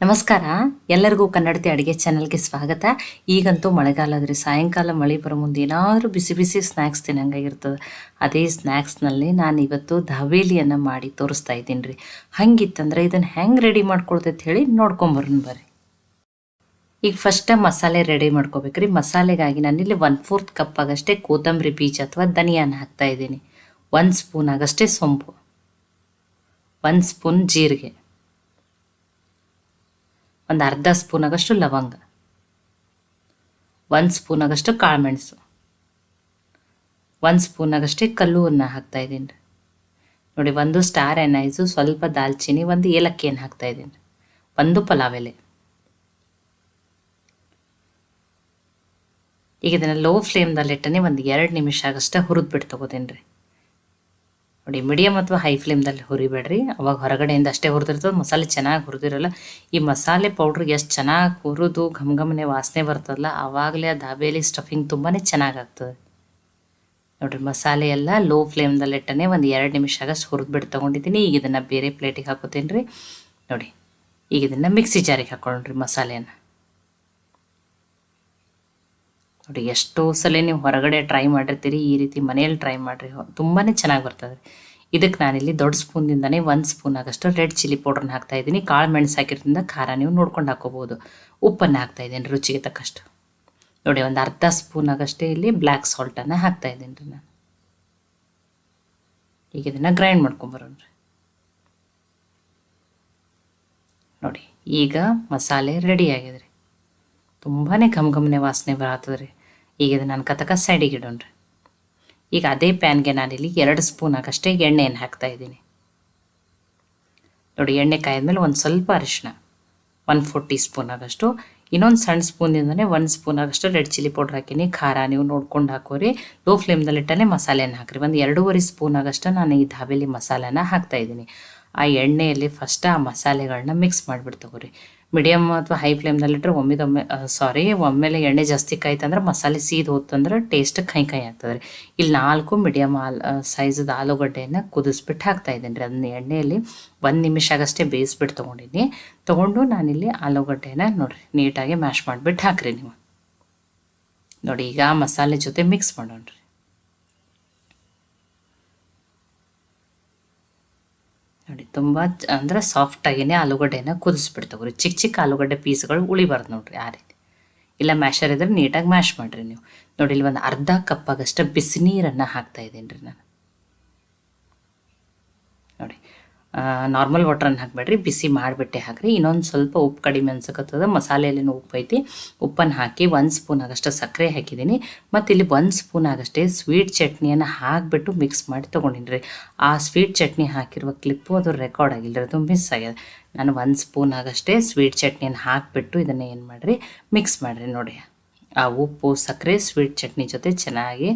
ನಮಸ್ಕಾರ. ಎಲ್ಲರಿಗೂ ಕನ್ನಡತಿ ಅಡುಗೆ ಚಾನಲ್ಗೆ ಸ್ವಾಗತ. ಈಗಂತೂ ಮಳೆಗಾಲ ಆದರೆ ಸಾಯಂಕಾಲ ಮಳೆ ಬರೋ ಮುಂದೆ ಏನಾದರೂ ಬಿಸಿ ಬಿಸಿ ಸ್ನ್ಯಾಕ್ಸ್ ತಿನ್ನಂಗಾಗಿರ್ತದೆ ಅದೇ ಸ್ನ್ಯಾಕ್ಸ್ನಲ್ಲಿ ನಾನು ಇವತ್ತು ದಾವೇಲಿಯನ್ನು ಮಾಡಿ ತೋರಿಸ್ತಾ ಇದ್ದೀನಿ ರೀ ಹಂಗಿತ್ತಂದ್ರೆ ಇದನ್ನು ಹೆಂಗೆ ರೆಡಿ ಮಾಡ್ಕೊಳ್ತೈತೆ ಹೇಳಿ ನೋಡ್ಕೊಂಬರೋಣ ಬರ್ರಿ. ಈಗ ಫಸ್ಟ್ ಮಸಾಲೆ ರೆಡಿ ಮಾಡ್ಕೋಬೇಕ್ರಿ. ಮಸಾಲೆಗಾಗಿ ನಾನು ಇಲ್ಲಿ ಒನ್ ಫೋರ್ತ್ ಕಪ್ ಆಗಷ್ಟೇ ಕೊತ್ತಂಬರಿ ಬೀಜ ಅಥವಾ ಧನಿಯಾನ ಹಾಕ್ತಾ ಇದ್ದೀನಿ. ಒಂದು ಸ್ಪೂನ್ ಆಗಷ್ಟೇ ಸೊಂಪು. ಒಂದು ಸ್ಪೂನ್ ಜೀರಿಗೆ. ಒಂದು ಅರ್ಧ ಸ್ಪೂನಾಗಷ್ಟು ಲವಂಗ. ಒಂದು ಸ್ಪೂನಾಗಷ್ಟು ಕಾಳುಮೆಣಸು. ಒಂದು ಸ್ಪೂನಾಗಷ್ಟೇ ಕಲ್ಲುವನ್ನು ಹಾಕ್ತಾ ಇದ್ದೀನಿ. ನೋಡಿ, ಒಂದು ಸ್ಟಾರ್ ಎನೈಸು ಸ್ವಲ್ಪ ದಾಲ್ಚಿನ್ನಿ ಒಂದು ಏಲಕ್ಕಿಯನ್ನು ಹಾಕ್ತಾ ಇದ್ದೀನಿ. ಒಂದು ಪಲಾವ್ ಎಲೆ. ಈಗ ಇದನ್ನು ಲೋ ಫ್ಲೇಮ್ದಲ್ಲಿ ಇಟ್ಟನೆ ಒಂದು ಎರಡು ನಿಮಿಷ ಆಗಷ್ಟೇ ಹುರಿದ್ಬಿಟ್ಟು ತೊಗೋತೀನಿ ರೀ. ನೋಡಿ ಮೀಡಿಯಮ್ ಅಥವಾ ಹೈ ಫ್ಲೇಮ್ದಲ್ಲಿ ಹುರಿಬೇಡ್ರಿ. ಅವಾಗ ಹೊರಗಡೆಯಿಂದ ಅಷ್ಟೇ ಹುರಿದಿರ್ತದೆ, ಮಸಾಲೆ ಚೆನ್ನಾಗಿ ಹುರಿದಿರಲ್ಲ. ಈ ಮಸಾಲೆ ಪೌಡ್ರಿಗೆ ಎಷ್ಟು ಚೆನ್ನಾಗಿ ಹುರಿದು ಘಮ್ ಘಮನೆ ವಾಸನೆ ಬರ್ತದಲ್ಲ ಆವಾಗಲೇ ಆ ದಾಬೇಲಿ ಸ್ಟಫಿಂಗ್ ತುಂಬಾ ಚೆನ್ನಾಗಾಗ್ತದೆ. ನೋಡಿರಿ, ಮಸಾಲೆ ಎಲ್ಲ ಲೋ ಫ್ಲೇಮ್ದಲ್ಲಿ ಇಟ್ಟನೆ ಒಂದು ಎರಡು ನಿಮಿಷ ಆಗಷ್ಟು ಹುರಿದ್ಬಿಟ್ಟು ತೊಗೊಂಡಿದ್ದೀನಿ. ಈಗ ಇದನ್ನು ಬೇರೆ ಪ್ಲೇಟಿಗೆ ಹಾಕೋತೀನಿ ರೀ ನೋಡಿ, ಈಗ ಇದನ್ನು ಮಿಕ್ಸಿ ಜಾರಿಗೆ ಹಾಕ್ಕೊಂಡ್ರಿ ಮಸಾಲೆಯನ್ನು. ನೋಡಿ, ಎಷ್ಟೋ ಸಲ ನೀವು ಹೊರಗಡೆ ಟ್ರೈ ಮಾಡಿರ್ತೀರಿ, ಈ ರೀತಿ ಮನೆಯಲ್ಲಿ ಟ್ರೈ ಮಾಡಿರಿ ತುಂಬಾ ಚೆನ್ನಾಗಿ ಬರ್ತದೆ ಇದಕ್ಕೆ ನಾನಿಲ್ಲಿ ದೊಡ್ಡ ಸ್ಪೂನ್ದಿಂದನೇ ಒಂದು ಸ್ಪೂನ್ ಆಗಷ್ಟು ರೆಡ್ ಚಿಲ್ಲಿ ಪೌಡ್ರನ್ನ ಹಾಕ್ತಾ ಇದ್ದೀನಿ. ಕಾಳು ಮೆಣಸು ಹಾಕಿರೋದ್ರಿಂದ ಖಾರ ನೀವು ನೋಡ್ಕೊಂಡು ಹಾಕೋಬೋದು. ಉಪ್ಪನ್ನು ಹಾಕ್ತಾ ಇದ್ದೀನಿ ರುಚಿಗೆ ತಕ್ಕಷ್ಟು. ನೋಡಿ, ಒಂದು ಅರ್ಧ ಸ್ಪೂನ್ ಆಗಷ್ಟೇ ಇಲ್ಲಿ ಬ್ಲ್ಯಾಕ್ ಸಾಲ್ಟನ್ನು ಹಾಕ್ತಾ ಇದ್ದೀನಿ ರೀ ನಾನು. ಈಗ ಇದನ್ನು ಗ್ರೈಂಡ್ ಮಾಡ್ಕೊಂಬರೋಣ ರೀ. ನೋಡಿ, ಈಗ ಮಸಾಲೆ ರೆಡಿ ಆಗಿದೆ ರೀ ತುಂಬಾ ಘಮ್ ಘಮ್ನೆ ವಾಸನೆ ಬರತ್ತದ ರೀ ಈಗ ಇದು ನಾನು ಕತಕ ಸೈಡಿಗೆ ಇಡೋಣ ರೀ ಈಗ ಅದೇ ಪ್ಯಾನ್ಗೆ ನಾನಿಲ್ಲಿ ಎರಡು ಸ್ಪೂನ್ ಆಗಷ್ಟೇ ಎಣ್ಣೆಯನ್ನು ಹಾಕ್ತಾ ಇದ್ದೀನಿ. ನೋಡಿ, ಎಣ್ಣೆ ಕಾಯ್ದ್ಮೇಲೆ ಒಂದು ಸ್ವಲ್ಪ ಅರಿಶಿನ ಒನ್ ಫೋರ್ ಟೀ ಸ್ಪೂನ್ ಆಗಷ್ಟು. ಇನ್ನೊಂದು ಸಣ್ಣ ಸ್ಪೂನಿಂದನೇ ಒಂದು ಸ್ಪೂನ್ ಆಗಷ್ಟು ರೆಡ್ ಚಿಲ್ಲಿ ಪೌಡ್ರ್ ಹಾಕೀನಿ. ಖಾರ ನೀವು ನೋಡ್ಕೊಂಡು ಹಾಕೋರಿ. ಲೋ ಫ್ಲೇಮ್ದಲ್ಲಿಟ್ಟನೇ ಮಸಾಲೆನ ಹಾಕ್ರಿ. ಒಂದು ಎರಡೂವರೆ ಸ್ಪೂನ್ ಆಗಷ್ಟು ನಾನು ಈ ಧಾಬೇಲಿ ಮಸಾಲೆನ ಹಾಕ್ತಾ ಇದ್ದೀನಿ. ಆ ಎಣ್ಣೆಯಲ್ಲಿ ಫಸ್ಟ್ ಆ ಮಸಾಲೆಗಳನ್ನ ಮಿಕ್ಸ್ ಮಾಡಿಬಿಟ್ಟು ತಗೋರಿ. ಮೀಡಿಯಮ್ ಅಥವಾ ಹೈ ಫ್ಲೇಮ್ನಲ್ಲಿಟ್ಟರೆ ಒಮ್ಮೆದೊಮ್ಮೆ ಸಾರಿ ಒಮ್ಮೆಲೆ ಎಣ್ಣೆ ಜಾಸ್ತಿ ಕಾಯ್ತಂದ್ರೆ ಮಸಾಲೆ ಸೀದ್ ಹೋತಂದ್ರೆ ಟೇಸ್ಟ್ ಕೈ ಕೈ ಆಗ್ತದೆ ರೀ. ಇಲ್ಲಿ ನಾಲ್ಕು ಮೀಡಿಯಮ್ ಆಲ್ ಸೈಜದ ಆಲೂಗಡ್ಡೆಯನ್ನು ಕುದಿಸ್ಬಿಟ್ಟು ಹಾಕ್ತಾ ಇದ್ದೀನಿ ರೀ. ಅದನ್ನ ಎಣ್ಣೆಯಲ್ಲಿ ಒಂದು ನಿಮಿಷ ಆಗಷ್ಟೇ ಬೇಯಿಸ್ಬಿಟ್ಟು ತೊಗೊಂಡಿದ್ದೀನಿ. ತೊಗೊಂಡು ನಾನಿಲ್ಲಿ ಆಲೂಗಡ್ಡೆನ ನೋಡಿರಿ, ನೀಟಾಗಿ ಮ್ಯಾಶ್ ಮಾಡಿಬಿಟ್ಟು ಹಾಕ್ರಿ ನೀವು. ನೋಡಿ, ಈಗ ಮಸಾಲೆ ಜೊತೆ ಮಿಕ್ಸ್ ಮಾಡೋಣ ನೋಡಿ. ತುಂಬ ಅಂದರೆ ಸಾಫ್ಟಾಗಿನೇ ಆಲೂಗಡ್ಡೆನ ಕುದಿಸ್ಬಿಟ್ಟು ರೀ ಚಿಕ್ಕ ಚಿಕ್ಕ ಆಲೂಗಡ್ಡೆ ಪೀಸ್ಗಳು ಉಳಿಬಾರ್ದು ನೋಡ್ರಿ ಆ ರೀತಿ ಇಲ್ಲ ಮ್ಯಾಶರ್ ಇದ್ರೆ ನೀಟಾಗಿ ಮ್ಯಾಶ್ ಮಾಡಿರಿ ನೀವು. ನೋಡಿ ಇಲ್ಲಿ ಒಂದು ಅರ್ಧ ಕಪ್ ಬಿಸಿನೀರನ್ನು ಬಿಸಿ ನೀರನ್ನು ಹಾಕ್ತಾ ಇದ್ದೀನಿ ರೀ ನಾನು. ನೋಡಿ. ನಾರ್ಮಲ್ ವಾಟ್ರನ್ನು ಹಾಕಬೇಡ್ರಿ, ಬಿಸಿ ಮಾಡಿಬಿಟ್ಟೆ ಹಾಕಿರಿ. ಇನ್ನೊಂದು ಸ್ವಲ್ಪ ಉಪ್ಪು ಕಡಿಮೆ ಅನ್ಸಕತ್ತದ, ಮಸಾಲೆಯಲ್ಲಿನೂ ಉಪ್ಪು ಐತಿ. ಉಪ್ಪನ್ನು ಹಾಕಿ ಒಂದು ಸ್ಪೂನ್ ಆಗಷ್ಟು ಸಕ್ಕರೆ ಹಾಕಿದ್ದೀನಿ. ಮತ್ತು ಇಲ್ಲಿ ಒಂದು ಸ್ಪೂನ್ ಆಗಷ್ಟೇ ಸ್ವೀಟ್ ಚಟ್ನಿಯನ್ನು ಹಾಕಿಬಿಟ್ಟು ಮಿಕ್ಸ್ ಮಾಡಿ ತೊಗೊಂಡಿನಿ ಆ ಸ್ವೀಟ್ ಚಟ್ನಿ ಹಾಕಿರುವ ಕ್ಲಿಪ್ಪು ಅದು ರೆಕಾರ್ಡ್ ಆಗಿಲ್ಲ ಅದು ಮಿಸ್ ಆಗ್ಯದ. ನಾನು ಒಂದು ಸ್ಪೂನ್ ಆಗಷ್ಟೇ ಸ್ವೀಟ್ ಚಟ್ನಿಯನ್ನು ಹಾಕಿಬಿಟ್ಟು ಇದನ್ನು ಏನು ಮಾಡಿರಿ ಮಿಕ್ಸ್ ಮಾಡಿರಿ ನೋಡಿ. ಆ ಉಪ್ಪು, ಸಕ್ಕರೆ ಸ್ವೀಟ್ ಚಟ್ನಿ ಜೊತೆ ಚೆನ್ನಾಗಿ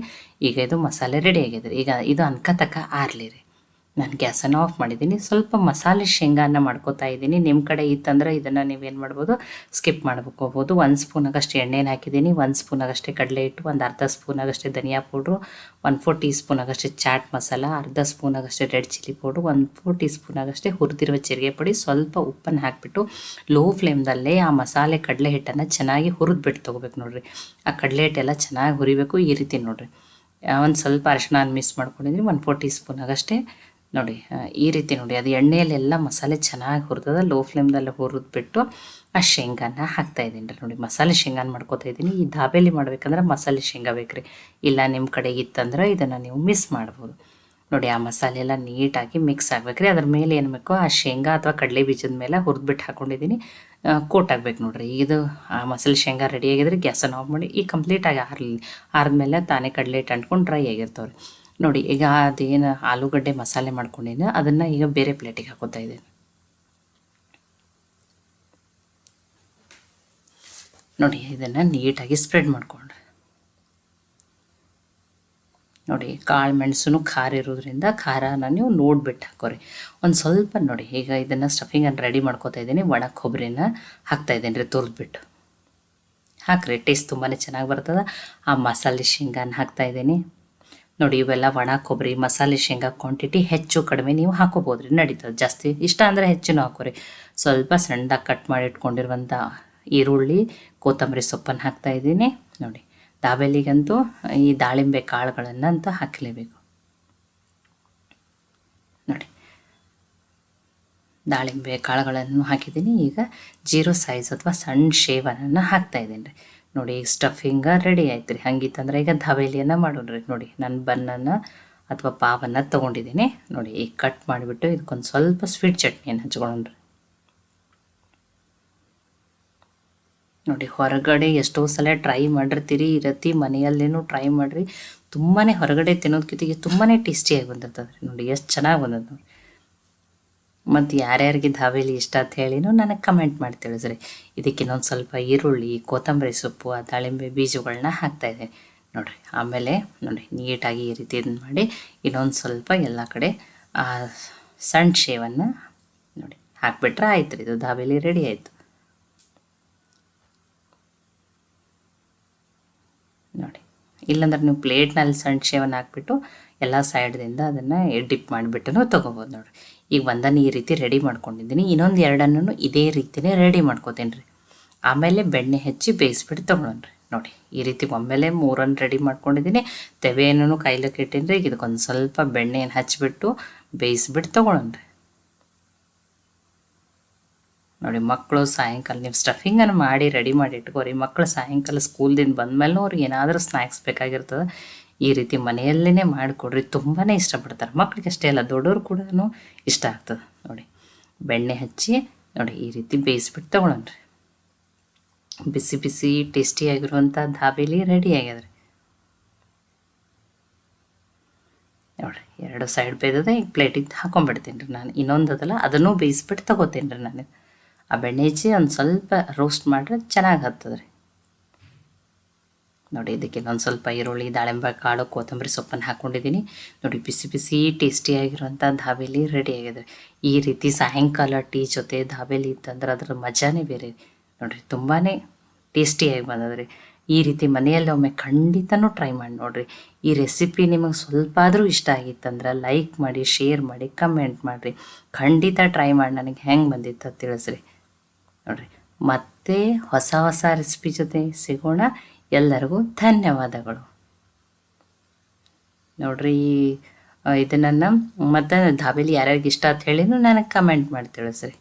ಈಗ ಇದು ಮಸಾಲೆ ರೆಡಿ ಆಗಿದೆ ಈಗ ಇದು ಅನ್ಕತಕ್ಕ ಆರ್ಲಿ ರೀ. ನಾನು ಗ್ಯಾಸನ್ನು ಆಫ್ ಮಾಡಿದ್ದೀನಿ. ಸ್ವಲ್ಪ ಮಸಾಲೆ ಶೇಂಗಾನ ಮಾಡ್ಕೋತಾ ಇದ್ದೀನಿ. ನಿಮ್ಮ ಕಡೆ ಇತ್ತಂದ್ರೆ ಇದನ್ನು ನೀವೇನು ಮಾಡ್ಬೋದು? ಸ್ಕಿಪ್ ಮಾಡ್ಕೋಬೋದು. ಒಂದು ಸ್ಪೂನಾಗಷ್ಟು ಎಣ್ಣೆನ ಹಾಕಿದ್ದೀನಿ. ಒಂದು ಸ್ಪೂನ್ ಆಗಷ್ಟೇ ಕಡಲೆ ಹಿಟ್ಟು, ಒಂದು ಅರ್ಧ ಸ್ಪೂನಾಗಷ್ಟೇ ಧನಿಯಾ powder one four teaspoon ಆಗಷ್ಟೇ ಚಾಟ್ ಮಸಾಲ, ಅರ್ಧ ಸ್ಪೂನ್ ಆಗಷ್ಟೇ ರೆಡ್ ಚಿಲ್ಲಿ ಪೌಡ್ರು, ಒಂದು ಫೋರ್ ಟೀ ಸ್ಪೂನ್ ಆಗಷ್ಟೇ ಹುರಿದಿರುವ ಜೀರಿಗೆ ಪುಡಿ, ಸ್ವಲ್ಪ ಉಪ್ಪನ್ನು ಹಾಕಿಬಿಟ್ಟು ಲೋ ಫ್ಲೇಮ್ದಲ್ಲೇ ಆ ಮಸಾಲೆ ಕಡಲೆ ಹಿಟ್ಟನ್ನು ಚೆನ್ನಾಗಿ ಹುರಿದ್ಬಿಟ್ಟು ತೊಗೋಬೇಕು ನೋಡಿರಿ. ಆ ಕಡಲೆ ಹಿಟ್ಟೆಲ್ಲ ಚೆನ್ನಾಗಿ ಹುರಿಬೇಕು ಈ ರೀತಿ ನೋಡಿರಿ. ಒಂದು ಸ್ವಲ್ಪ ಅರಿಶಿನ ಮಿಸ್ ಮಾಡ್ಕೊಂಡಿದ್ದೀನಿ. ಒಂದು ಫೋರ್ ಟೀ ಸ್ಪೂನ್ ಆಗಷ್ಟೇ ನೋಡಿ ಈ ರೀತಿ ನೋಡಿ, ಅದು ಎಣ್ಣೆಯಲ್ಲೆಲ್ಲ ಮಸಾಲೆ ಚೆನ್ನಾಗಿ ಹುರಿದದ ಲೋ ಫ್ಲೇಮ್ದಲ್ಲಿ ಹುರಿದ್ಬಿಟ್ಟು ಆ ಶೇಂಗಾನ ಹಾಕ್ತಾ ಇದ್ದೀನಿ ರೀ ನೋಡಿ. ಮಸಾಲೆ ಶೇಂಗಾನ ಮಾಡ್ಕೋತಾ ಇದ್ದೀನಿ. ಈ ಧಾಬೇಲಿ ಮಾಡ್ಬೇಕಂದ್ರೆ ಮಸಾಲೆ ಶೇಂಗಾ ಬೇಕು ರೀ ಇಲ್ಲ ನಿಮ್ಮ ಕಡೆ ಇತ್ತಂದ್ರೆ ಇದನ್ನು ನೀವು ಮಿಸ್ ಮಾಡ್ಬೋದು. ನೋಡಿ, ಆ ಮಸಾಲೆ ಎಲ್ಲ ನೀಟಾಗಿ ಮಿಕ್ಸ್ ಆಗ್ಬೇಕು ರೀ ಅದ್ರ ಮೇಲೆ ಏನು ಬೇಕು ಆ ಶೇಂಗಾ ಅಥವಾ ಕಡಲೆ ಬೀಜದ ಮೇಲೆ ಹುರಿದ್ಬಿಟ್ಟು ಹಾಕ್ಕೊಂಡಿದ್ದೀನಿ ಕೋಟ್ ಆಗ್ಬೇಕು ನೋಡಿರಿ. ಇದು ಆ ಮಸಾಲೆ ಶೇಂಗಾ ರೆಡಿ ಆಗಿದ್ರೆ ಗ್ಯಾಸನ್ನು ಆಫ್ ಮಾಡಿ ಈ ಕಂಪ್ಲೀಟಾಗಿ ಆರ್ಲಿ, ಆರಿದ್ಮೇಲೆ ತಾನೇ ಕಡಲೆ ಹಿಟ್ಟು ಅಂಟ್ಕೊಂಡು ಡ್ರೈ ಆಗಿರ್ತವೆ ರೀ ನೋಡಿ, ಈಗ ಅದೇನು ಆಲೂಗಡ್ಡೆ ಮಸಾಲೆ ಮಾಡ್ಕೊಂಡಿದ್ದೆ, ಅದನ್ನು ಈಗ ಬೇರೆ ಪ್ಲೇಟಿಗೆ ಹಾಕೋತಾ ಇದ್ದೇನೆ. ನೋಡಿ, ಇದನ್ನು ನೀಟಾಗಿ ಸ್ಪ್ರೆಡ್ ಮಾಡಿಕೊಂಡ್ರೆ. ನೋಡಿ, ಕಾಳು ಮೆಣಸು ಖಾರ ಇರೋದ್ರಿಂದ ಖಾರನ ನೀವು ನೋಡ್ಬಿಟ್ಟು ಹಾಕೋರಿ. ಒಂದು ಸ್ವಲ್ಪ ನೋಡಿ, ಈಗ ಇದನ್ನು ಸ್ಟಫಿಂಗನ್ನು ರೆಡಿ ಮಾಡ್ಕೋತಾ ಇದ್ದೀನಿ ಒಣ ಕೊಬ್ಬರಿನ ಹಾಕ್ತಾ ಇದ್ದೀನಿ ರೀ, ತುರಿದ್ಬಿಟ್ಟು. ಹಾಕ್ರಿ ಟೇಸ್ಟ್ ತುಂಬಾ ಚೆನ್ನಾಗಿ ಬರ್ತದೆ. ಆ ಮಸಾಲೆ ಶೇಂಗಾನ ಹಾಕ್ತಾ ಇದ್ದೀನಿ. ನೋಡಿ, ಇವೆಲ್ಲ ಒಣ, ಕೊಬ್ಬರಿ, ಮಸಾಲೆ ಶೇಂಗಾ ಕ್ವಾಂಟಿಟಿ ಹೆಚ್ಚು ಕಡಿಮೆ ನೀವು ಹಾಕೋಬೋದ್ರಿ. ನಡೀತದೆ. ಜಾಸ್ತಿ ಇಷ್ಟ ಅಂದರೆ ಹೆಚ್ಚಿನ ಹಾಕೋರಿ. ಸ್ವಲ್ಪ ಸಣ್ಣದಾಗಿ ಕಟ್ ಮಾಡಿ ಇಟ್ಕೊಂಡಿರುವಂಥ ಈರುಳ್ಳಿ, ಕೊತ್ತಂಬರಿ ಸೊಪ್ಪನ್ನು ಹಾಕ್ತಾ ಇದ್ದೀನಿ. ನೋಡಿ, ದಾಬೇಲಿಗಂತೂ ಈ ದಾಳಿಂಬೆ ಕಾಳುಗಳನ್ನು ಅಂತ ಹಾಕಲೇಬೇಕು. ನೋಡಿ, ದಾಳಿಂಬೆ ಕಾಳುಗಳನ್ನು ಹಾಕಿದ್ದೀನಿ. ಈಗ ಜೀರೋ ಸೈಜ್ ಅಥವಾ ಸಣ್ಣ ಶೇವನನ್ನು ಹಾಕ್ತಾ ಇದ್ದೀನಿ. ರೀ ನೋಡಿ ಈಗ ಸ್ಟಫಿಂಗ ರೆಡಿ ಆಯ್ತು ರೀ. ಹಂಗಿತ್ತಂದ್ರೆ ಈಗ ಧಾವೇಲಿಯನ್ನು ಮಾಡೋಣ್ರಿ ನೋಡಿ, ನಾನು ಬನ್ನನ್ನು ಅಥವಾ ಪಾವನ್ನು ತೊಗೊಂಡಿದ್ದೀನಿ. ನೋಡಿ, ಈಗ ಕಟ್ ಮಾಡಿಬಿಟ್ಟು ಇದಕ್ಕೊಂದು ಸ್ವಲ್ಪ ಸ್ವೀಟ್ ಚಟ್ನಿಯನ್ನು ಹಚ್ಕೊಂಡ್ರಿ ನೋಡಿ, ಹೊರಗಡೆ ಎಷ್ಟೋ ಸಲ ಟ್ರೈ ಮಾಡಿರ್ತೀರಿ. ಈ ರೀತಿ ಮನೆಯಲ್ಲೇನು ಟ್ರೈ ಮಾಡಿರಿ. ತುಂಬಾ ಹೊರಗಡೆ ತಿನ್ನೋದಕ್ಕಿಂತ ತುಂಬಾ ಟೇಸ್ಟಿಯಾಗಿ ಬಂದಿರ್ತದೆ ನೋಡಿ, ಎಷ್ಟು ಚೆನ್ನಾಗಿ ಬಂದದ ನೋಡಿ ಮತ್ತು ಯಾರ್ಯಾರಿಗೆ ಧಾವೇಲಿ ಇಷ್ಟ ಅಂತ ಹೇಳಿನೂ ನನಗೆ ಕಮೆಂಟ್ ಮಾಡಿ ತಿಳಿಸ್ರಿ ಇದಕ್ಕೆ ಇನ್ನೊಂದು ಸ್ವಲ್ಪ ಈರುಳ್ಳಿ, ಕೊತ್ತಂಬರಿ ಸೊಪ್ಪು ಆ ದಾಳಿಂಬೆ ಬೀಜಗಳನ್ನ ಹಾಕ್ತಾಯಿದ್ದೀನಿ ನೋಡಿರಿ, ಆಮೇಲೆ ನೋಡಿ ನೀಟಾಗಿ ಈ ರೀತಿ ಇದನ್ನು ಮಾಡಿ ಇನ್ನೊಂದು ಸ್ವಲ್ಪ ಎಲ್ಲ ಕಡೆ, ಆ, ಸಣ್ಣ ಶೇವನ್ನು ನೋಡಿ, ಹಾಕ್ಬಿಟ್ರೆ ಆಯ್ತು ರೀ ಇದು ಧಾವೇಲಿ ರೆಡಿ ಆಯಿತು. ನೋಡಿ, ಇಲ್ಲಾಂದ್ರೆ ನೀವು ಪ್ಲೇಟ್ನಲ್ಲಿ ಸಣ್ಣ ಶೇವನ್ನು ಹಾಕ್ಬಿಟ್ಟು ಎಲ್ಲ ಸೈಡ್ದಿಂದ ಅದನ್ನು ಡಿಪ್ ಮಾಡಿಬಿಟ್ಟು ತೊಗೋಬೋದು ನೋಡಿರಿ. ಈಗ ಒಂದನ್ನು ಈ ರೀತಿ ರೆಡಿ ಮಾಡ್ಕೊಂಡಿದ್ದೀನಿ. ಇನ್ನೊಂದು ಎರಡನ್ನು ಇದೇ ರೀತಿಯೇ ರೆಡಿ ಮಾಡ್ಕೋತೀನಿ ರೀ. ಆಮೇಲೆ ಬೆಣ್ಣೆ ಹಚ್ಚಿ ಬೇಯಿಸ್ಬಿಟ್ಟು ತೊಗೊಳೋಣ್ರಿ ನೋಡಿ, ಈ ರೀತಿ ಒಮ್ಮೆಲೆ ಮೂರನ್ನು ರೆಡಿ ಮಾಡ್ಕೊಂಡಿದ್ದೀನಿ. ತೆವೆಯನ್ನು ಕಾಯ್ಲಿಕ್ಕೆ ಇಟ್ಟಿನಿ ಈಗ ಇದಕ್ಕೊಂದು ಸ್ವಲ್ಪ ಬೆಣ್ಣೆಯನ್ನು ಹಚ್ಚಿಬಿಟ್ಟು ಬೇಯಿಸ್ಬಿಟ್ಟು ತೊಗೊಳೋಣ್ರಿ ನೋಡಿ, ಮಕ್ಕಳು ಸಾಯಂಕಾಲ ನೀವು ಸ್ಟಫಿಂಗನ್ನು ಮಾಡಿ ರೆಡಿ ಮಾಡಿ ಇಟ್ಕೋರಿ. ಮಕ್ಕಳು ಸಾಯಂಕಾಲ ಸ್ಕೂಲ್ದಿಂದ ಬಂದಮೇಲೆ ಅವ್ರಿಗೆ ಏನಾದರೂ ಸ್ನ್ಯಾಕ್ಸ್ ಬೇಕಾಗಿರ್ತದೆ. ಈ ರೀತಿ ಮನೆಯಲ್ಲೇ ಮಾಡಿಕೊಡ್ರಿ. ತುಂಬಾ ಇಷ್ಟಪಡ್ತಾರೆ. ಮಕ್ಳಿಗೆ ಅಷ್ಟೇ ಅಲ್ಲ, ದೊಡ್ಡವ್ರು ಕೂಡ ಇಷ್ಟ ಆಗ್ತದೆ. ನೋಡಿ, ಬೆಣ್ಣೆ ಹಚ್ಚಿ, ನೋಡಿ, ಈ ರೀತಿ ಬೇಯಿಸ್ಬಿಟ್ಟು ತೊಗೊಳೋಣ್ರಿ ಬಿಸಿ ಬಿಸಿ ಟೇಸ್ಟಿಯಾಗಿರುವಂಥ ಧಾಬೇಲಿ ರೆಡಿ ಆಗ್ಯದ್ರಿ. ನೋಡಿರಿ, ಎರಡು ಸೈಡ್ ಬೇಯ್ದದ, ಈಗ ಪ್ಲೇಟಿಗೆ ಹಾಕೊಂಡ್ಬಿಡ್ತೀನಿ ರೀ ನಾನು. ಇನ್ನೊಂದು ಅದಲ್ಲ, ಅದನ್ನು ಬೇಯಿಸ್ಬಿಟ್ಟು ತೊಗೋತೀನಿ ರೀ ನಾನು. ಆ ಬೆಣ್ಣೆ ಹಚ್ಚಿ ಒಂದು ಸ್ವಲ್ಪ ರೋಸ್ಟ್ ಮಾಡಿದ್ರೆ ಚೆನ್ನಾಗಿ ಹತ್ತದ ರೀ ನೋಡಿ, ಇದಕ್ಕೆ ಇನ್ನೊಂದು ಸ್ವಲ್ಪ ಈರುಳ್ಳಿ, ದಾಳಿಂಬೆ ಕಾಳು, ಕೊತ್ತಂಬರಿ ಸೊಪ್ಪನ್ನು ಹಾಕ್ಕೊಂಡಿದ್ದೀನಿ ನೋಡಿ, ಬಿಸಿ ಬಿಸಿ ಟೇಸ್ಟಿಯಾಗಿರುವಂಥ ಧಾಬೇಲಿ ಆಗಿದೆ. ಈ ರೀತಿ ಸಾಯಂಕಾಲ ಟೀ ಜೊತೆ ಧಾಬೇಲಿ ಇತ್ತಂದ್ರೆ ಅದರ ಮಜಾನೇ ಬೇರೆ. ನೋಡಿರಿ ತುಂಬಾ ಟೇಸ್ಟಿಯಾಗಿ ಬಂದದ್ರಿ. ಈ ರೀತಿ ಮನೆಯಲ್ಲಿ ಒಮ್ಮೆ ಖಂಡಿತನೂ ಟ್ರೈ ಮಾಡಿ ನೋಡಿರಿ. ಈ ರೆಸಿಪಿ ನಿಮಗೆ ಸ್ವಲ್ಪ ಆದರೂ ಇಷ್ಟ ಆಗಿತ್ತಂದ್ರೆ ಲೈಕ್ ಮಾಡಿ ಶೇರ್ ಮಾಡಿ ಕಮೆಂಟ್ ಮಾಡಿರಿ. ಖಂಡಿತ ಟ್ರೈ ಮಾಡಿ, ನನಗೆ ಹೆಂಗೆ ಬಂದಿತ್ತು ತಿಳಿಸ್ರಿ. ನೋಡಿರಿ, ಮತ್ತೆ ಹೊಸ ಹೊಸ ರೆಸಿಪಿ ಜೊತೆ ಸಿಗೋಣ. ಎಲ್ಲರಿಗೂ ಧನ್ಯವಾದಗಳು. ನೋಡ್ರಿ ಇದನ್ನ ಮತ್ತೆ ಧಾಬೇಲಿ ಯಾರ್ಯಾರಿಗೆ ಇಷ್ಟ ಅಂತ ಹೇಳಿನೂ ನನಗೆ ಕಮೆಂಟ್ ಮಾಡಿ ತಿಳಿಸ್ರಿ.